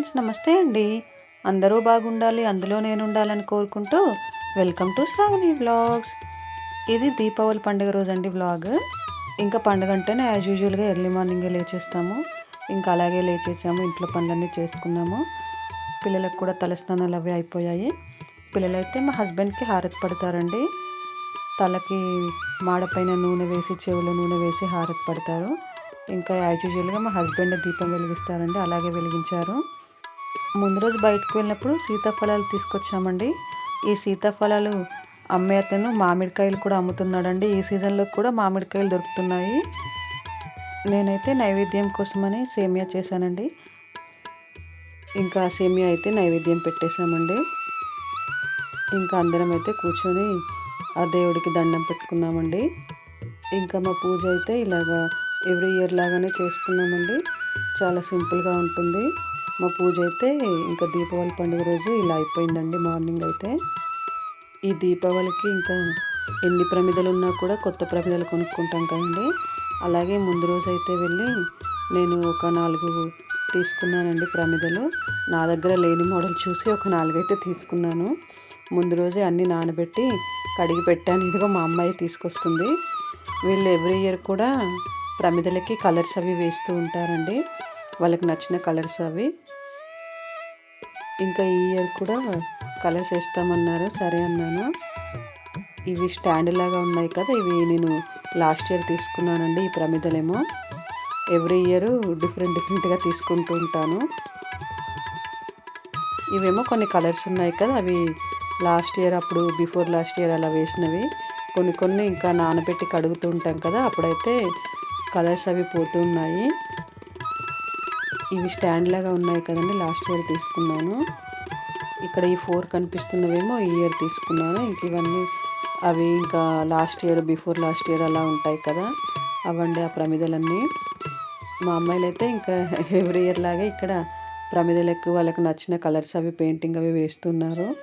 Friends నమస్తే అండి. అందరూ బాగుండాలి అందులో నేను ఉండాలని కోరుకుంటూ వెల్కమ్ టు శ్రావణి వ్లాగ్స్. ఇది దీపావళి పండుగ రోజు అండి వ్లాగ్. ఇంకా పండుగ అంటేనే యాజ్ యూజువల్గా ఎర్లీ మార్నింగే లేచేస్తాము. ఇంకా అలాగే లేచేసాము ఇంట్లో పనులన్నీ చేసుకున్నాము. పిల్లలకు కూడా తలస్నానాలు అవి అయిపోయాయి. పిల్లలైతే మా హస్బెండ్కి హారతి పడతారండి. తలకి మాడపైన నూనె వేసి చెవులో నూనె వేసి హారతి పడతారు. ఇంకా యాజ్ యూజువల్గా మా హస్బెండ్ దీపం వెలిగిస్తారండి అలాగే వెలిగించారు. ముందు రోజు బయటకు వెళ్ళినప్పుడు సీతాఫలాలు తీసుకొచ్చామండి. ఈ సీతాఫలాలు అమ్మే అతను మామిడికాయలు కూడా అమ్ముతున్నాడండి. ఈ సీజన్లో కూడా మామిడికాయలు దొరుకుతున్నాయి. నేనైతే నైవేద్యం కోసమని సేమియా చేశానండి. ఇంకా సేమియా అయితే నైవేద్యం పెట్టేశామండి. ఇంకా అందరం అయితే కూర్చొని ఆ దేవుడికి దండం పెట్టుకున్నామండి. ఇంకా మా పూజ అయితే ఇలాగా ఎవ్రీ ఇయర్ లాగానే చేసుకున్నామండి. చాలా సింపుల్గా ఉంటుంది. మా పూజ అయితే ఇంకా దీపావళి పండుగ రోజు ఇలా అయిపోయిందండి మార్నింగ్ అయితే. ఈ దీపావళికి ఇంకా ఎన్ని ప్రమిదలు ఉన్నా కూడా కొత్త ప్రమిదలు కొనుక్కుంటాం కదండి. అలాగే ముందు రోజు అయితే వెళ్ళి నేను ఒక నాలుగు తీసుకున్నానండి ప్రమిదలు. నా దగ్గర లేని మోడల్ చూసి ఒక నాలుగైతే తీసుకున్నాను. ముందు రోజే అన్నీ నానబెట్టి కడిగి పెట్టాను. ఇదిగో మా అమ్మాయి తీసుకొస్తుంది. వీళ్ళు ఎవ్రీ ఇయర్ కూడా ప్రమిదలకి కలర్స్ అవి వేస్తూ ఉంటారండి. వాళ్ళకి నచ్చిన కలర్స్ అవి. ఇంకా ఈ ఇయర్ కూడా కలర్స్ వేస్తామన్నారు. సరే అన్నాను. ఇవి స్టాండ్ లాగా ఉన్నాయి కదా ఇవి నేను లాస్ట్ ఇయర్ తీసుకున్నానండి ఈ ప్రమిదలేమో. ఎవ్రీ ఇయర్ డిఫరెంట్ డిఫరెంట్గా తీసుకుంటూ ఉంటాను. ఇవేమో కొన్ని కలర్స్ ఉన్నాయి కదా అవి లాస్ట్ ఇయర్ అప్పుడు బిఫోర్ లాస్ట్ ఇయర్ అలా వేసినవి. కొన్ని కొన్ని ఇంకా నానబెట్టి కడుగుతూ ఉంటాం కదా అప్పుడైతే కలర్స్ అవి పోతున్నాయి ఇవి స్టాండ్ లాగా ఉన్నాయి కదండి. లాస్ట్ ఇయర్ తీసుకున్నాను. ఇక్కడ ఈ ఫోర్ కనిపిస్తున్నవేమో ఈ ఇయర్ తీసుకున్నాను. ఇంక ఇవన్నీ అవి ఇంకా last year before last year అలా ఉంటాయి కదా. అవండి ఆ ప్రమిదలన్నీ. మా అమ్మాయిలు అయితే ఇంకా ఎవ్రీ ఇయర్ లాగే ఇక్కడ ప్రమిదలకు వాళ్ళకి నచ్చిన కలర్స్ అవి పెయింటింగ్ అవి వేస్తున్నారు.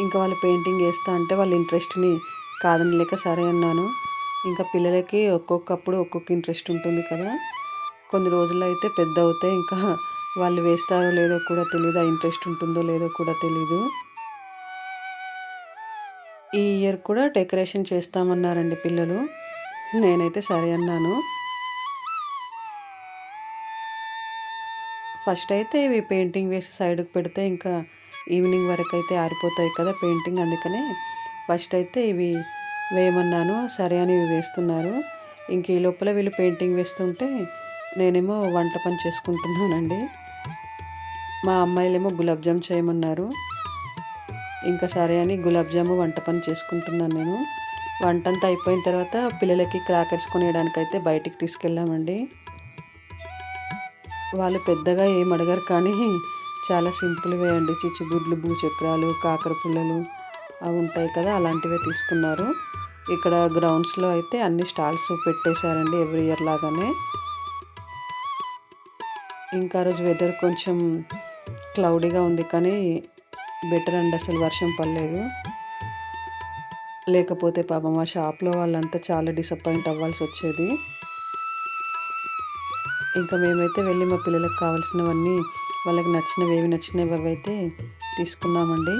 ఇంకా వాళ్ళు పెయింటింగ్ వేస్తా అంటే వాళ్ళ ఇంట్రెస్ట్ని కాదని లేక సరే అన్నాను. ఇంకా పిల్లలకి ఒక్కొక్కప్పుడు ఒక్కొక్క ఇంట్రెస్ట్ ఉంటుంది కదా. కొన్ని రోజుల్లో అయితే పెద్ద అవుతాయి ఇంకా వాళ్ళు వేస్తారో లేదో కూడా తెలియదు ఆ ఇంట్రెస్ట్ ఉంటుందో లేదో కూడా తెలీదు. ఈ ఇయర్ కూడా డెకరేషన్ చేస్తామన్నారండి పిల్లలు. నేనైతే సరే అన్నాను. ఫస్ట్ అయితే ఇవి పెయింటింగ్ వేసి సైడ్కి పెడితే ఇంకా ఈవినింగ్ వరకు అయితే ఆరిపోతాయి కదా పెయింటింగ్ అందుకనే ఫస్ట్ అయితే ఇవి వేయమన్నాను. సరే అని ఇవి వేస్తున్నారు. ఇంక ఈ లోపల వీళ్ళు పెయింటింగ్ వేస్తుంటే నేనేమో వంట పని చేసుకుంటున్నానండి. మా అమ్మాయిలేమో గులాబ్ జామ్ చేయమన్నారు. ఇంకా సరే అని గులాబ్ జాము వంట పని చేసుకుంటున్నాను నేను. వంట అంతా అయిపోయిన తర్వాత పిల్లలకి క్రాకర్స్ కొనేయడానికైతే బయటికి తీసుకెళ్ళామండి. వాళ్ళు పెద్దగా ఏం అడగరు కానీ చాలా సింపుల్వే అండి. చిచ్చుబుడ్లు భూచక్రాలు కాకర పుల్లలు అవి ఉంటాయి కదా అలాంటివే తీసుకున్నారు. ఇక్కడ గ్రౌండ్స్లో అయితే అన్ని స్టాల్స్ పెట్టేశారండి ఎవ్రీ ఇయర్ లాగానే. ఇంకా రోజు వెదర్ కొంచెం క్లౌడీగా ఉంది కానీ బెటర్ అండి. అసలు వర్షం పడలేదు. లేకపోతే పాపం మా షాప్లో వాళ్ళంతా చాలా డిసప్పాయింట్ అవ్వాల్సి వచ్చేది. ఇంకా మేమైతే వెళ్ళి మా పిల్లలకు కావాల్సినవన్నీ వాళ్ళకి నచ్చినవి ఏవి నచ్చినవి అవి అయితే తీసుకున్నామండి.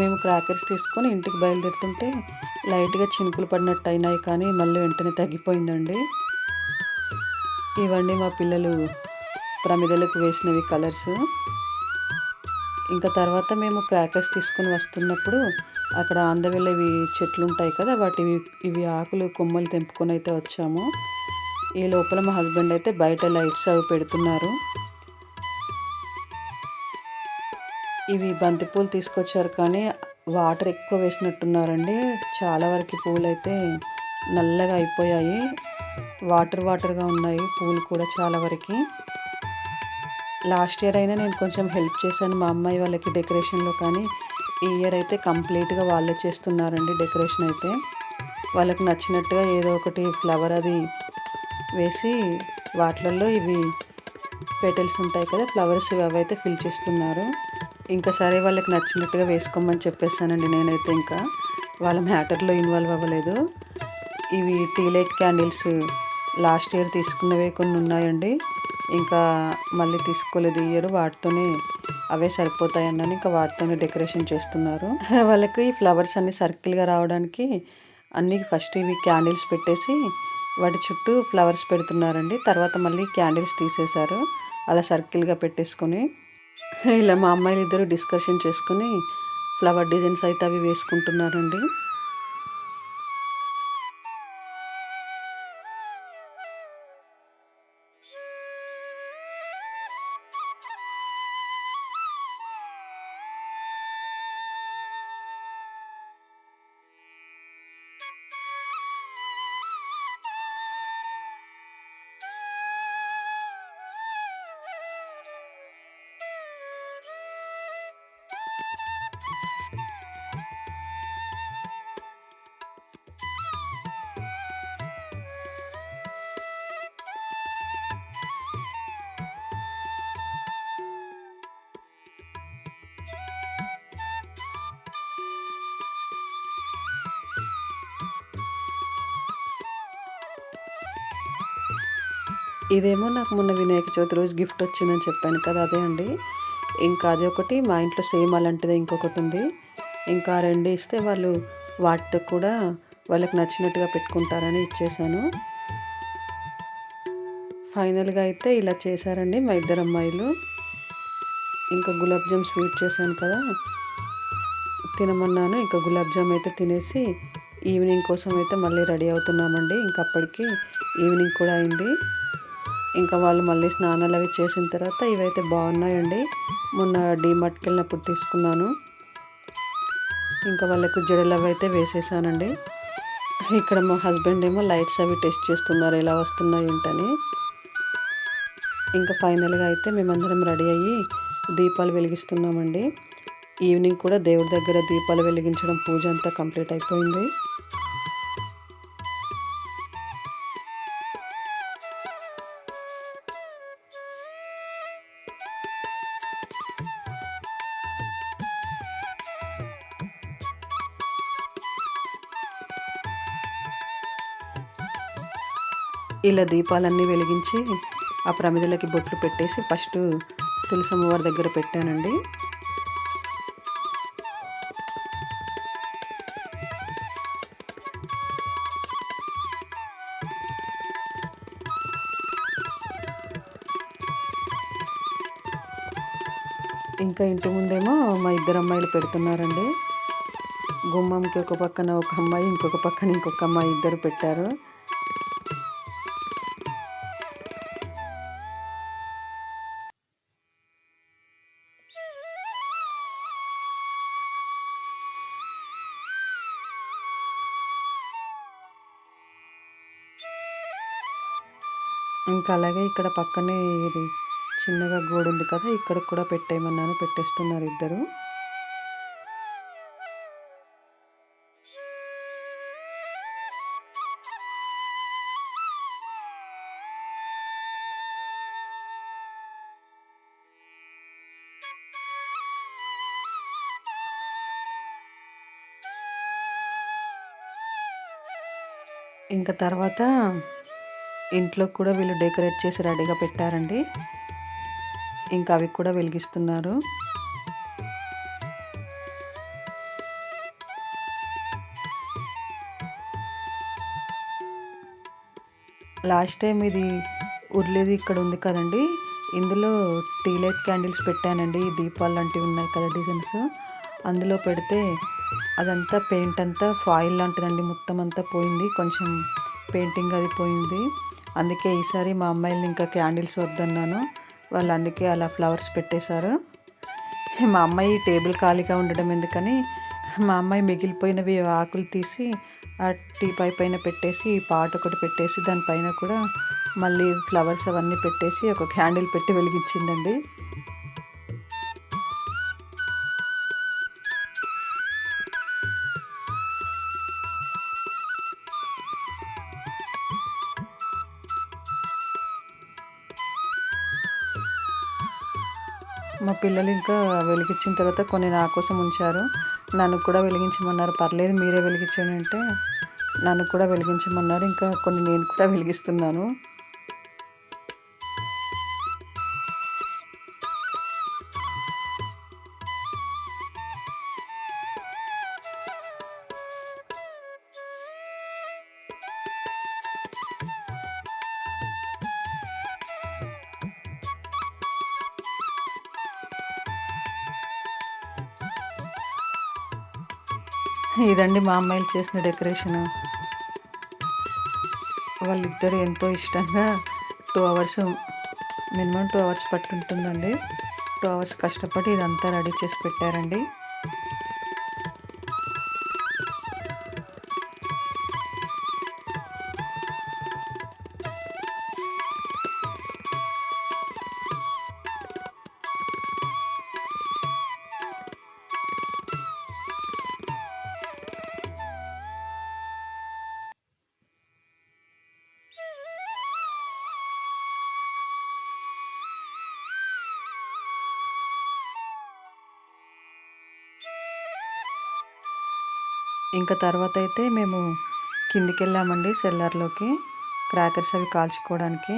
మేము క్రాకర్స్ తీసుకొని ఇంటికి బయలుదేరుతుంటే లైట్గా చినుకులు పడినట్టు అయినాయి కానీ మళ్ళీ వెంటనే తగ్గిపోయిందండి. ఇవన్నీ మా పిల్లలు ప్రమిదలకు వేసినవి కలర్స్ ఇంకా తర్వాత మేము క్రాకర్స్ తీసుకొని వస్తున్నప్పుడు అక్కడ అందవెళ్ళ ఇవి చెట్లు ఉంటాయి కదా వాటి ఇవి ఆకులు కొమ్మలు తెంపుకొని అయితే వచ్చాము. ఈ లోపల మా హస్బెండ్ అయితే బయట లైట్స్ అవి పెడుతున్నారు. ఇవి బంతిపూలు తీసుకొచ్చారు కానీ వాటర్ ఎక్కువ వేసినట్టున్నారండి. చాలా వరకు పూలు అయితే నల్లగా అయిపోయాయి. వాటర్ వాటర్గా ఉన్నాయి పూలు కూడా చాలా వరకు. లాస్ట్ ఇయర్ అయినా నేను కొంచెం హెల్ప్ చేశాను మా అమ్మాయి వాళ్ళకి డెకరేషన్లో కానీ. ఈ ఇయర్ అయితే కంప్లీట్గా వాళ్ళే చేస్తున్నారండి డెకరేషన్ అయితే. వాళ్ళకి నచ్చినట్టుగా ఏదో ఒకటి ఫ్లవర్ అది వేసి వాటిలలో ఇవి పెటల్స్ ఉంటాయి కదా ఫ్లవర్స్ అవి అయితే ఫిల్ చేస్తున్నారు. ఇంకా సరే వాళ్ళకి నచ్చినట్టుగా వేసుకోమని చెప్పేసానండి నేనైతే ఇంకా. వాళ్ళ మ్యాటర్లో ఇన్వాల్వ్ అవ్వలేదు. ఇవి tea light candles last year తీసుకున్నవే కొన్ని ఉన్నాయండి. ఇంకా మళ్ళీ తీసుకోలేదు ఇయర్ వాటితోనే అవే సరిపోతాయన్నాను. ఇంకా వాటితోనే డెకరేషన్ చేస్తున్నారు. వాళ్ళకి ఈ ఫ్లవర్స్ అన్ని సర్కిల్గా రావడానికి అన్ని ఫస్ట్ ఇవి క్యాండిల్స్ పెట్టేసి వాటి చుట్టూ ఫ్లవర్స్ పెడుతున్నారండి. తర్వాత మళ్ళీ క్యాండిల్స్ తీసేశారు. అలా సర్కిల్గా పెట్టేసుకొని ఇలా మా అమ్మాయిలు ఇద్దరు డిస్కషన్ చేసుకుని ఫ్లవర్ డిజైన్స్ అయితే అవి వేసుకుంటున్నారండి. ఇదేమో నాకు మొన్న వినాయక చవితి రోజు గిఫ్ట్ వచ్చిందని చెప్పాను కదా అదే అండి. ఇంకా అది ఒకటి మా ఇంట్లో సేమ్ అలాంటిదే ఇంకొకటి ఉంది. ఇంకా రెండు ఇస్తే వాళ్ళు వాటితో కూడా వాళ్ళకి నచ్చినట్టుగా పెట్టుకుంటారని ఇచ్చేసాను. ఫైనల్గా అయితే ఇలా చేశారండి మా ఇద్దరు అమ్మాయిలు. ఇంకా గులాబ్ జామ్ స్వీట్ చేశాను కదా తినమన్నాను. ఇంకా గులాబ్ జామ్ అయితే తినేసి ఈవినింగ్ కోసం అయితే మళ్ళీ రెడీ అవుతున్నామండి. ఇంకా అప్పటికి ఈవినింగ్ కూడా అయింది. ఇంకా వాళ్ళు మళ్ళీ స్నానాలు అవి చేసిన తర్వాత ఇవైతే బాగున్నాయండి. మొన్న డీమార్ట్కి వెళ్ళినప్పుడు తీసుకున్నాను. ఇంకా వాళ్ళకు జడలు అవి అయితే వేసేసానండి. ఇక్కడ మా హస్బెండ్ ఏమో లైట్స్ అవి టెస్ట్ చేస్తున్నారు ఎలా వస్తున్నాయి ఏంటని. ఇంకా ఫైనల్గా అయితే మేమందరం రెడీ అయ్యి దీపాలు వెలిగిస్తున్నామండి. ఈవినింగ్ కూడా దేవుడి దగ్గర దీపాలు వెలిగించడం పూజ అంతా కంప్లీట్ అయిపోయింది. ఇలా దీపాలన్నీ వెలిగించి ఆ ప్రమిదలకి బొట్లు పెట్టేసి ఫస్ట్ తులసమ్మవారి దగ్గర పెట్టానండి. ఇంకా ఇంటి ముందేమో మా ఇద్దరు అమ్మాయిలు పెడుతున్నారండి. గుమ్మంకి ఒక పక్కన ఒక అమ్మాయి ఇంకొక పక్కన ఇంకొక అమ్మాయి ఇద్దరు పెట్టారు. ఇంకా అలాగే ఇక్కడ పక్కనే ఇది చిన్నగా గోడ ఉంది కదా ఇక్కడ కూడా పెట్టేయమన్నాను పెట్టేస్తున్నారు ఇద్దరు. ఇంకా తర్వాత ఇంట్లో కూడా వీళ్ళు డెకరేట్ చేసి రెడీగా పెట్టారండి. ఇంకా అవి కూడా వెలిగిస్తున్నారు. లాస్ట్ టైం ఇది ఉర్లేది ఇక్కడ ఉంది కదండి. ఇందులో టీ లైట్ క్యాండిల్స్ పెట్టానండి. దీపాలు లాంటివి ఉన్నాయి కదా డిజైన్స్. అందులో పెడితే అదంతా పెయింట్ అంతా ఫాయిల్ లాంటిదండి. మొత్తం అంతా పోయింది. కొంచెం పెయింటింగ్ అది పోయింది. అందుకే ఈసారి మా అమ్మాయిని ఇంకా క్యాండిల్స్ వద్దన్నాను. వాళ్ళు అందుకే అలా ఫ్లవర్స్ పెట్టేశారు. మా అమ్మాయి టేబుల్ ఖాళీగా ఉండడం ఎందుకని మా అమ్మాయి మిగిలిపోయినవి ఆకులు తీసి ఆ టీ పై పైన పెట్టేసి పాట ఒకటి పెట్టేసి దానిపైన కూడా మళ్ళీ ఫ్లవర్స్ అవన్నీ పెట్టేసి ఒక క్యాండిల్ పెట్టి వెలిగించిందండి. మా పిల్లలు ఇంకా వెలిగించిన తర్వాత కొన్ని నా కోసం ఉంచారు. నన్ను కూడా వెలిగించమన్నారు. పర్లేదు మీరే వెలిగించానంటే నన్ను కూడా వెలిగించమన్నారు. ఇంకా కొన్ని నేను కూడా వెలిగిస్తున్నాను. ఇదండి మా అమ్మాయిలు చేసిన డెకరేషన్. వాళ్ళిద్దరు ఎంతో ఇష్టంగా two hours minimum two hours పట్టుంటుందండి. Two hours కష్టపడి ఇదంతా రెడీ చేసి పెట్టారండి. ఇంకా తర్వాత అయితే మేము కిందికి వెళ్ళామండి సెల్లర్లోకి. క్రాకర్స్ అవి కాల్చుకోవడానికి.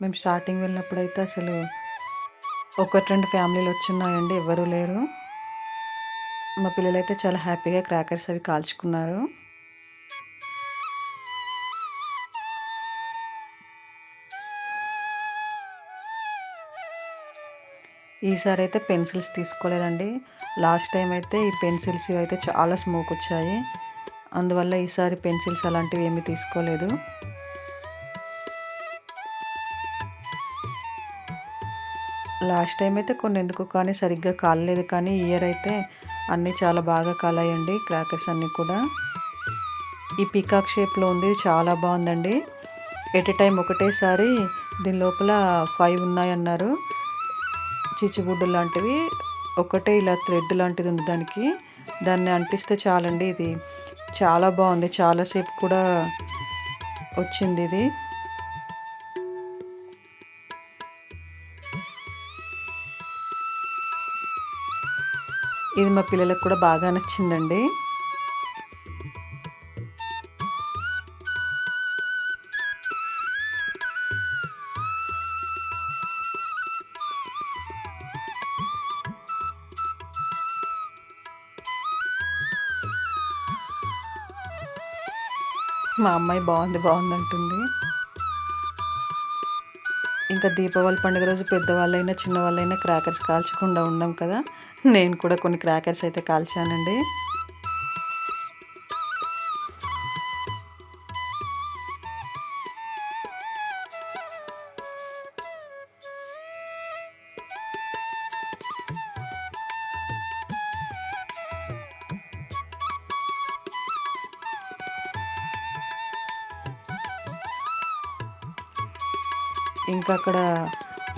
మేము స్టార్టింగ్ వెళ్ళినప్పుడు అయితే అసలు ఒకటి రెండు ఫ్యామిలీలు వచ్చిన్నాయండి ఎవరూ లేరు. మా పిల్లలైతే చాలా హ్యాపీగా క్రాకర్స్ అవి కాల్చుకున్నారు. ఈసారి అయితే పెన్సిల్స్ తీసుకోలేదండి. లాస్ట్ టైం అయితే ఈ పెన్సిల్స్ అయితే చాలా స్మోక్ వచ్చాయి. అందువల్ల ఈసారి పెన్సిల్స్ అలాంటివి ఏమీ తీసుకోలేదు. లాస్ట్ టైం అయితే కొన్ని ఎందుకు కానీ సరిగ్గా కాలలేదు. కానీ ఇయర్ అయితే అన్నీ చాలా బాగా కాలాయండి క్రాకర్స్ అన్నీ కూడా. ఈ పికాక్ షేప్లో ఉంది చాలా బాగుందండి. ఎట్ ఎ టైం ఒకటేసారి దీని లోపల ఫైవ్ ఉన్నాయన్నారు. చిచ్చుబుడ్డు లాంటివి ఒకటే ఇలా థ్రెడ్ లాంటిది ఉంది దానికి. దాన్ని అంటిస్తే చాలండి ఇది. చాలా బాగుంది. చాలాసేపు కూడా వచ్చింది ఇది. ఇది మా పిల్లలకు కూడా బాగా నచ్చిందండి. మా అమ్మాయి బాగుంది బాగుంది అంటుంది ఇంకా దీపావళి పండుగ రోజు పెద్దవాళ్ళైనా చిన్నవాళ్ళైనా క్రాకర్స్ కాల్చకుండా ఉండం కదా. నేను కూడా కొన్ని క్రాకర్స్ అయితే కాల్చానండి. అక్కడ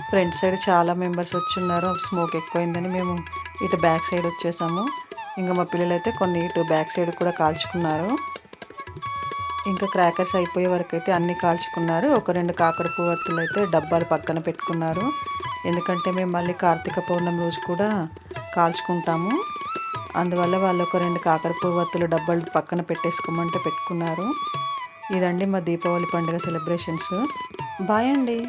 ఫ్రంట్ సైడ్ చాలా మెంబర్స్ ఉన్నారు స్మోక్ ఎక్కువైందని మేము ఇటు బ్యాక్ సైడ్ వచ్చేసాము. ఇంకా మా పిల్లలు అయితే కొన్ని ఇటు బ్యాక్ సైడ్ కూడా కాల్చుకున్నారు. ఇంకా క్రాకర్స్ అయిపోయే వరకు అయితే అన్నీ కాల్చుకున్నారు. ఒక రెండు కాకర పువ్వత్తులు అయితే డబ్బాలు పక్కన పెట్టుకున్నారు. ఎందుకంటే మేము మళ్ళీ కార్తీక పౌర్ణమి రోజు కూడా కాల్చుకుంటాము. అందువల్ల వాళ్ళు ఒక రెండు కాకర పువ్వత్తులు డబ్బాలు పక్కన పెట్టేసుకోమంటే పెట్టుకున్నారు. ఇదండి మా దీపావళి పండుగ సెలబ్రేషన్స్. బాయ్ అండి.